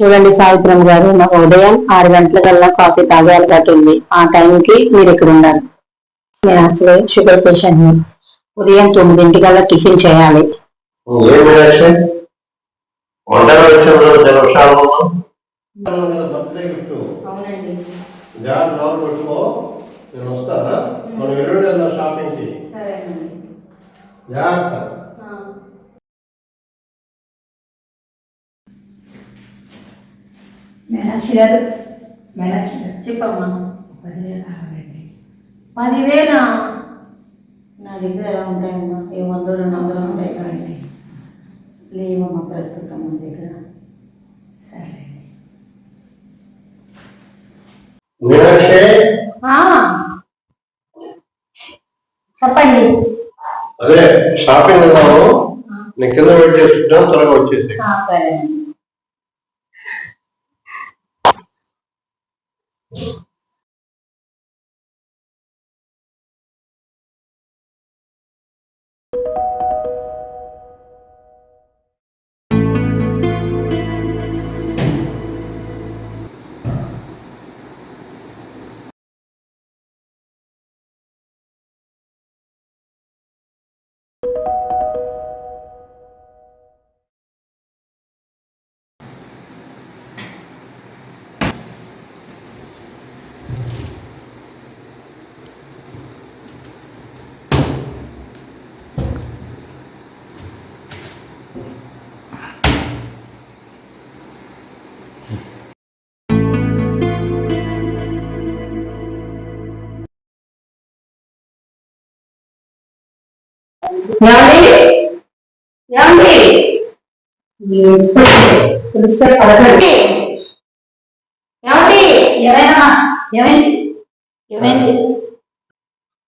చూడండి సావిత్రం గారు నాకు ఉదయం ఆరు గంటలకల్లా కాఫీ తాగే అలవాటు ఉంది ఆ టైంకి మీరు ఇక్కడ ఉండాలి. నేను అసలే షుగర్ పేషెంట్ని ఉదయం తొమ్మిదింటికల్లా టిఫిన్ చేయాలి. నేను వస్తానా? మనం ఎల్లుండి షాపింగ్కి. జాగ్రత్త. మీనాక్షి గారు మీనాక్షి గారు చెప్పమ్మా. పదివేలు కావాలండి పదివేల నా దగ్గర ఎలా ఉంటాయమ్మా? ఏ వంద రెండు వందలు ఉంటాయి కానీ లేవమ్మా ప్రస్తుతం మన దగ్గర. సరే మీనాక్షి? చెప్పండి. అదే షాపింగ్ వెళ్దాము నేను కింద వెయిట్ చేస్తుంటాను త్వరగా వచ్చేసి you పిలిస్తే పలకండి ఏమండి ఏమైనా ఏమైంది? ఏమైంది?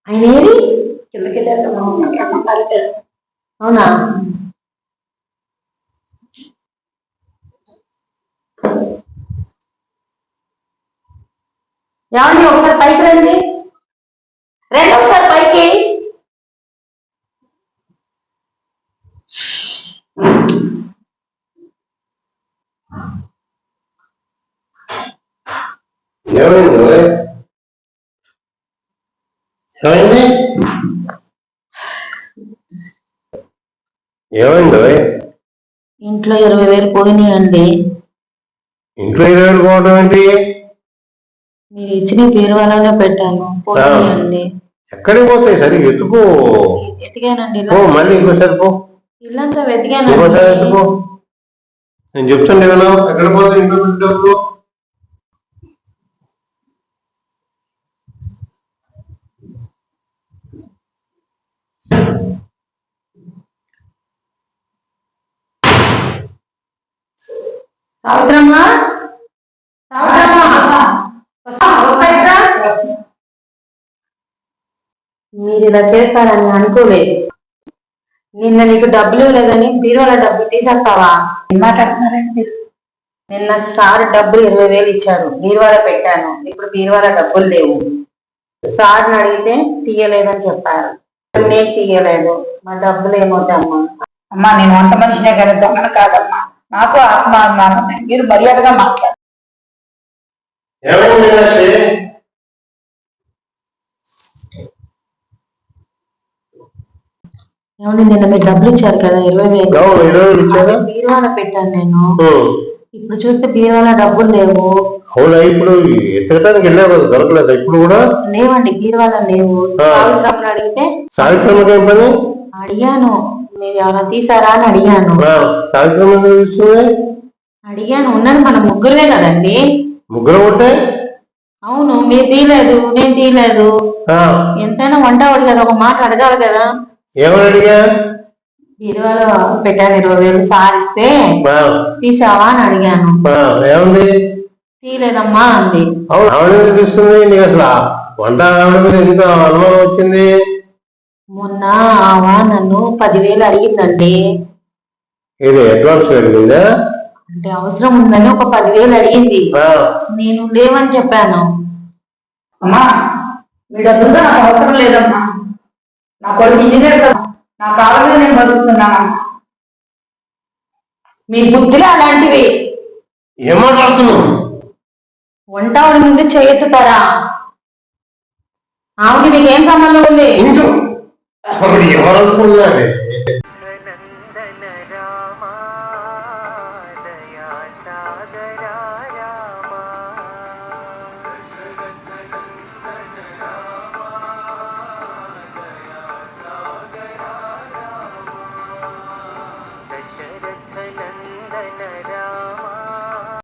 ఆయన ఏది కిందకి వెళ్ళారు అవునా? ఏమండి ఒకసారి పైకి రండి. రండి ఒకసారి పైకి. ఏమైంది? ఏమైంది? ఇంట్లో ఇరవై వేలు పోయినాయండి. ఇంట్లో ఇరవై వేలు పోవడం ఏంటి? మీరు ఇచ్చిన బీరువాలోనే పెట్టాను. పోయినాయండి ఎక్కడికి పోతాయి సరే ఎత్తుకో పో ఇలా మళ్ళీ ఇంకోసారి పో. ఇల్లంతా ఇంకోసారి వెతికానండి ఎత్తుకో నేను చెప్తుండే ఎక్కడ పోతే ఇంట్లో పెట్టి డబ్బులు? సావిత్రమ్మ సావిత్రమ్మ? మీరు ఇలా చేస్తారని అనుకోలేదు. నిన్న నీకు డబ్బులు ఇవ్వలేదని బీరోలో డబ్బులు తీసేస్తావా? ఏం మాట్లాడుతున్నారండి నిన్న సార్ డబ్బులు ఇరవై వేలు ఇచ్చారు బీరువాల పెట్టాను ఇప్పుడు బీరువాల డబ్బులు లేవు. సార్ని అడిగితే తీయలేదని చెప్పారు. నేను తీయలేదు మా డబ్బులు ఏమవుతామ్మా అమ్మా నేను వంట మనిషినే కానీ దొంగను కాదమ్మా. నాకు ఆత్మాభిమానం ఉంది. మీరు మర్యాదగా మాట్లాడు ఏమైంది మీనాక్షి ఏమండి నిన్న మీరు డబ్బులు ఇచ్చారు కదా ఇరవై వేలు. అవును ఇరవై వేలు ఇచ్చారా? అది బీరువాల పెట్టాను నేను. ఇప్పుడు చూస్తే బీరువాల డబ్బులు లేవు. అవునా ఇప్పుడు ఎత్తకడానికి వెళ్ళావు కదా దొరకలేదు? ఇప్పుడు కూడా? లేవండి బీరువాల లేవు. ఆ. సావిత్రమ్మని అడిగితే ఏం పని? అడిగాను మీరు ఎవరైనా తీసారా అని అడిగాను. ఆ, ఇస్తుంది అడిగాను ఉన్నది మన ముగ్గురువే కదండి. ముగ్గురు ఉంటే? అవును మీరు తీయలేదు నేను తీయలేదు. ఆ, ఎంతైనా వంట కదా ఒక మాట అడగాలి కదా. ఏమని అడిగా? బీరువాలో పెట్టాను ఇరవై వేలు సారిస్తే ఆ, తీసావా అని అడిగాను. ఏముంది? తీయలేదమ్మా అంది. అవును ఆవిడ ఇస్తుంది నీకు అసలు వంట ఆవిడ మీద ఎందుకు అనుమానం వచ్చింది? మొన్న ఆమె నన్ను పదివేలు అడిగిందండి ఇది అడ్వాన్స్ అడిగిందా అంటే అవసరం ఉందని ఒక పదివేలు అడిగింది. ఆ, నేను లేవని చెప్పాను. అమ్మా మీ డబ్బులతో నాకు అవసరం లేదమ్మా. నా కొడుకు ఇంజనీర్. నా మీద నేను బతుకుతున్నానమ్మా మీ బుద్ధులు అలాంటివి. వంట ఆవిడ ముందు చేయెత్తుతారా ఆవిడకి మీకేం సంబంధం ఉంది? ఇంకో ఆవిడ ఎవరనుకున్నావే